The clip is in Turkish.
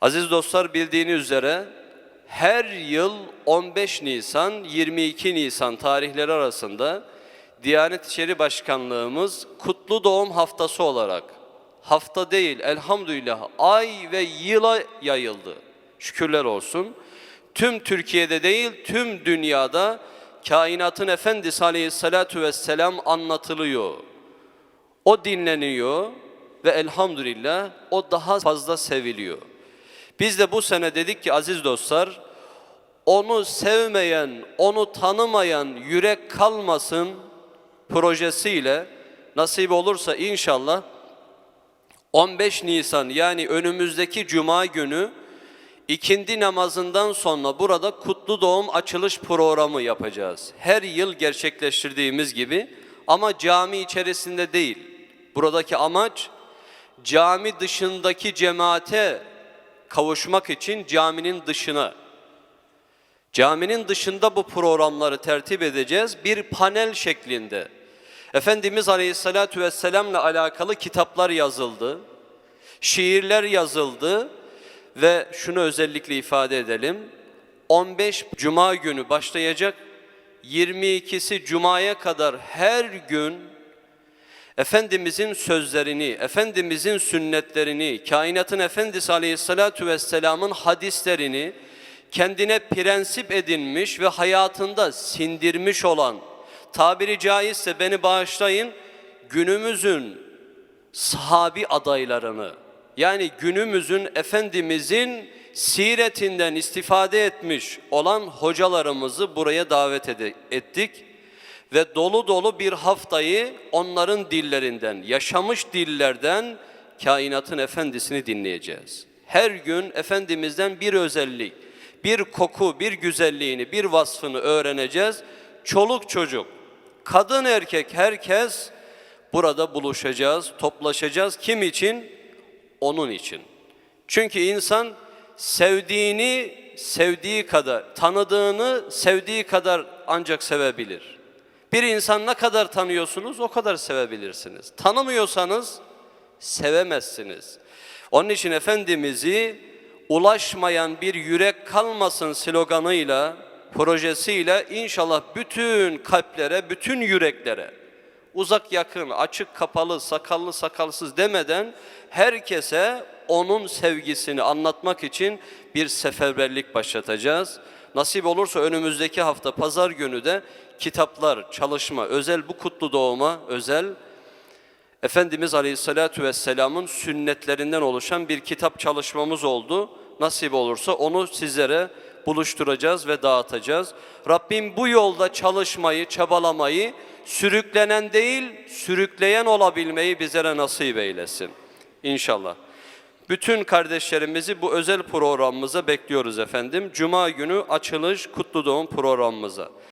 Aziz dostlar bildiğiniz üzere her yıl 15 Nisan 22 Nisan tarihleri arasında Diyanet İşleri Başkanlığımız Kutlu Doğum Haftası olarak hafta değil elhamdülillah ay ve yıla yayıldı. Şükürler olsun. Tüm Türkiye'de değil tüm dünyada kainatın efendisi aleyhissalatu vesselam anlatılıyor. O dinleniyor ve elhamdülillah o daha fazla seviliyor. Biz de bu sene dedik ki aziz dostlar, onu sevmeyen, onu tanımayan yürek kalmasın projesiyle nasip olursa inşallah 15 Nisan yani önümüzdeki cuma günü ikindi namazından sonra burada kutlu doğum açılış programı yapacağız. Her yıl gerçekleştirdiğimiz gibi ama cami içerisinde değil. Buradaki amaç cami dışındaki cemaate kavuşmak için caminin dışına Caminin dışında bu programları tertip edeceğiz bir panel şeklinde. Efendimiz Aleyhisselatü Vesselam'la alakalı kitaplar yazıldı, şiirler yazıldı ve şunu özellikle ifade edelim. 15 Cuma günü başlayacak, 22'si Cuma'ya kadar her gün Efendimizin sözlerini, Efendimizin sünnetlerini, kainatın Efendisi Aleyhisselatü Vesselam'ın hadislerini kendine prensip edinmiş ve hayatında sindirmiş olan, tabiri caizse beni bağışlayın, günümüzün sahabi adaylarını, yani günümüzün Efendimizin siretinden istifade etmiş olan hocalarımızı buraya davet ettik ve dolu dolu bir haftayı onların dillerinden, yaşamış dillerden kainatın efendisini dinleyeceğiz. Her gün Efendimiz'den bir özellik, bir koku, bir güzelliğini, bir vasfını öğreneceğiz. Çoluk çocuk, kadın erkek herkes burada buluşacağız, toplaşacağız. Kim için? Onun için. Çünkü insan sevdiğini sevdiği kadar, tanıdığını sevdiği kadar ancak sevebilir. Bir insan ne kadar tanıyorsunuz o kadar sevebilirsiniz. Tanımıyorsanız sevemezsiniz. Onun için Efendimiz'i ulaşmayan bir yürek kalmasın sloganıyla, projesiyle inşallah bütün kalplere, bütün yüreklere, uzak yakın, açık kapalı, sakallı sakalsız demeden herkese onun sevgisini anlatmak için bir seferberlik başlatacağız. Nasip olursa önümüzdeki hafta pazar günü de kitaplar, çalışma, özel bu kutlu doğuma özel Efendimiz Aleyhisselatü Vesselam'ın sünnetlerinden oluşan bir kitap çalışmamız oldu. Nasip olursa onu sizlere buluşturacağız ve dağıtacağız. Rabbim bu yolda çalışmayı, çabalamayı, sürüklenen değil, sürükleyen olabilmeyi bizlere nasip eylesin. İnşallah. Bütün kardeşlerimizi bu özel programımıza bekliyoruz efendim. Cuma günü açılış kutlu doğum programımıza.